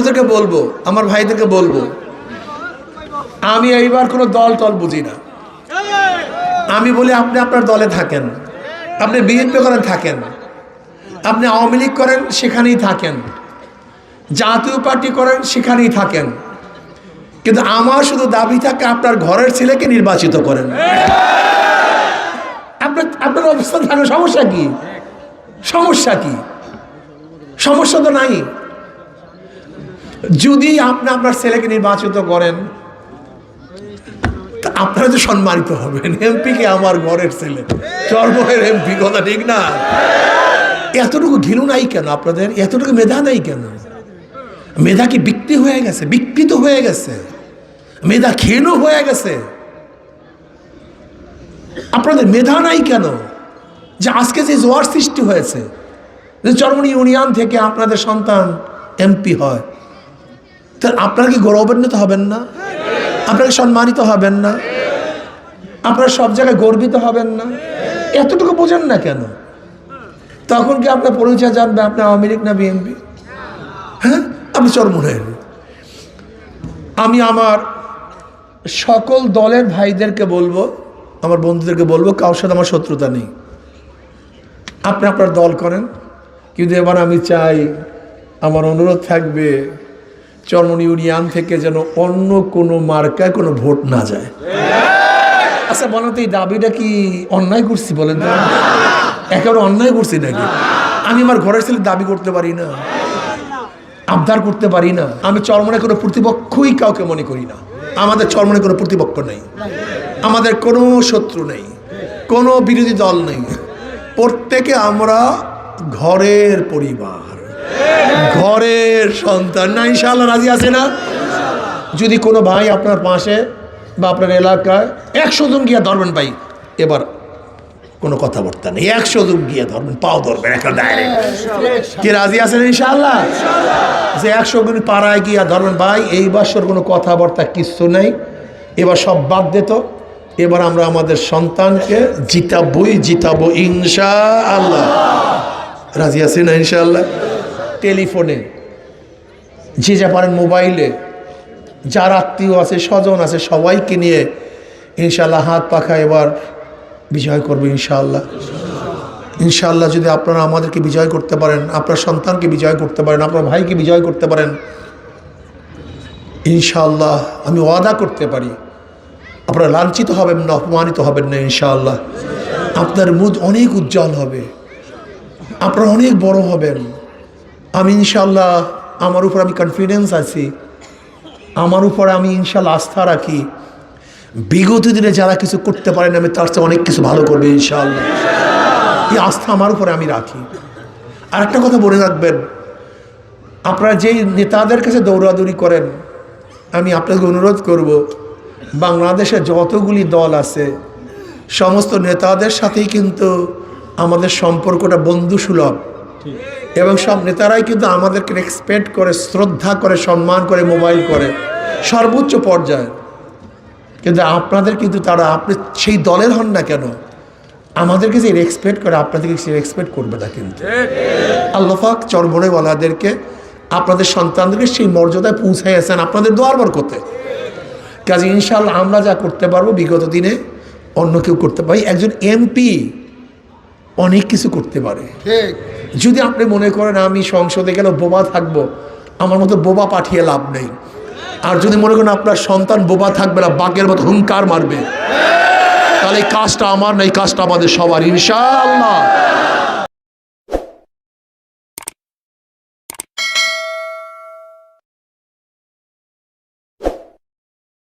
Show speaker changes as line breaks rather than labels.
ওদেরকে বলব, আমার ভাইদেরকে বলব, আমি এইবার কোনো দল টল বুঝি না। আমি বলি, আপনি আপনার দলে থাকেন, আপনি বিএনপি করেন, থাকেন। আপনি আওয়ামী লীগ করেন, সেখানেই থাকেন। জাতীয় পার্টি করেন, সেখানেই থাকেন। কিন্তু আমার শুধু দাবি থাকে, আপনার ঘরের ছেলেকে নির্বাচিত করেন। আপনার আপনার অবস্থান থাকার সমস্যা কি? সমস্যা কি? সমস্যা তো নাই। যদি আপনি আপনার ছেলেকে নির্বাচিত করেন আপনারা তো সম্মানিত হবেন। এমপি কে আমার ঘরের ছেলে। চর্মের এমপি কথা ঠিক না? এতটুকু ঘিনু নাই কেন আপনাদের? এতটুকু মেধা নাই কেন? মেধা কি বিক্রি হয়ে গেছে? বিকৃত হয়ে গেছে? মেধা ক্ষীণ হয়ে গেছে? আপনাদের মেধা নাই কেন? যে আজকে যে জোয়ার সৃষ্টি হয়েছে, যে চরমনি ইউনিয়ন থেকে আপনাদের সন্তান এমপি হয় তা আপনারা কি গৌরবান্বিত হবেন না? আপনারা সম্মানিত হবেন না? আপনারা সব জায়গায় গর্বিত হবেন না? এতটুকু বোঝেন না কেন? তখন কি আপনার পরিচয় জানবে আপনার আওয়ামী লীগ না বিএনপি হ্যাঁ? আপনি চরমনের আমি আমার সকল দলের ভাইদেরকে বলব, আমার বন্ধুদেরকে বলব, কারোর সাথে আমার শত্রুতা নেই। আপনি আপনার দল করেন, কিন্তু এবার আমি চাই, আমার অনুরোধ থাকবে চরমন ইউনিয়ন থেকে যেন অন্য কোনো মার্কায় কোনো ভোট না যায়। আচ্ছা বলেন তো, এই দাবিটা কি অন্যায় করছি বলেন তো? একেবারে অন্যায় করছি নাকি? আমি আমার ঘরের ছেলে দাবি করতে পারি না। আবদার করতে পারি না। আমি চরমনে কোনো প্রতিপক্ষই কাউকে মনে করি না। আমাদের চরমনে কোনো প্রতিপক্ষ নেই। আমাদের কোনো শত্রু নেই। কোনো বিরোধী দল নেই। প্রত্যেকে আমরা ঘরের পরিবার। ঘরের সন্তান। না ইনশাল্লাহ রাজি আছে না? যদি কোনো ভাই আপনার পাশে বা আপনার এলাকায় একশো জন গিয়া ধরবেন ভাই, এবার কোনো কথাবার্তা নেই। একশো জন গিয়ে ধরবেন, পাও ধরবেন একটা ডাইরেক্ট কি রাজি আছেন ইনশাআল্লাহ? যে একশো জন পাড়ায় গিয়া ধরবেন ভাই, এই বছর কোনো কথাবার্তা কিচ্ছু নেই। এবার সব বাদ দিত এবার আমরা আমাদের সন্তানকে জিতাবই, জিতাবো ইনশা আল্লাহ রাজি আছেন ইনশাআল্লাহ? টেলিফোনে, যে যা পারেন মোবাইলে যার আত্মীয় আছে, স্বজন আছে, সবাইকে নিয়ে ইনশাল্লাহ হাত পাখা এবার বিজয় করবে ইনশাআল্লাহ। ইনশাআল্লাহ যদি আপনারা আমাদেরকে বিজয় করতে পারেন, আপনার সন্তানকে বিজয় করতে পারেন, আপনার ভাইকে বিজয় করতে পারেন, ইনশাআল্লাহ আমি ওয়াদা করতে পারি। আপনারা লাঞ্ছিত হবেন না, অপমানিত হবেন না ইনশাআল্লাহ। আপনার মুদ অনেক উজ্জ্বল হবে। আপনারা অনেক বড় হবেন। আমি ইনশাল্লাহ আমার উপর আমি কনফিডেন্স আছি, আমার উপর আমি ইনশাল্লাহ আস্থা রাখি। বিগত দিনে যারা কিছু করতে পারেন, আমি তার চেয়ে অনেক কিছু ভালো করবে ইনশাল্লাহ এই আস্থা আমার উপরে আমি রাখি। আর একটা কথা বলে রাখবেন, আপনারা যেই নেতাদের কাছে দৌড়াদৌড়ি করেন, আমি আপনাকে অনুরোধ করব, বাংলাদেশে যতগুলি দল আছে, সমস্ত নেতাদের সাথেই কিন্তু আমাদের সম্পর্কটা বন্ধুসুলভ। এবং সব নেতারাই কিন্তু আমাদেরকে রেসপেক্ট করে, শ্রদ্ধা করে, সম্মান করে মোবাইল করে, সর্বোচ্চ পর্যায়ে। কিন্তু আপনাদের কিন্তু তারা, আপনি সেই দলের হন না কেন, আমাদেরকে যে রেসপেক্ট করে, আপনাদেরকে সে রেসপেক্ট করবে না কিন্তু। আল্লাহাক চরমনেওয়ালাদেরকে আপনাদের সন্তানদেরকে সেই মর্যাদায় পৌঁছাইয়াছেন আপনাদের দোয়ার করতে কাজে ইনশাল্লাহ আমরা যা করতে পারব বিগত দিনে, অন্য কেউ করতে পারি। একজন এমপি অনেক কিছু করতে পারে। যদি আপনি মনে করেন আমি সংসদে গেলে বোবা থাকব, আমার মতো বোবা পাঠিয়ে লাভ নেই। আর যদি মনে করেন আপনার সন্তান বোবা থাকবে না, বাঘের মতো হুঙ্কার মারবে। তাহলে এই কাজটা আমার না, এই কাজটা আমাদের সবার। ইনশাআল্লাহ।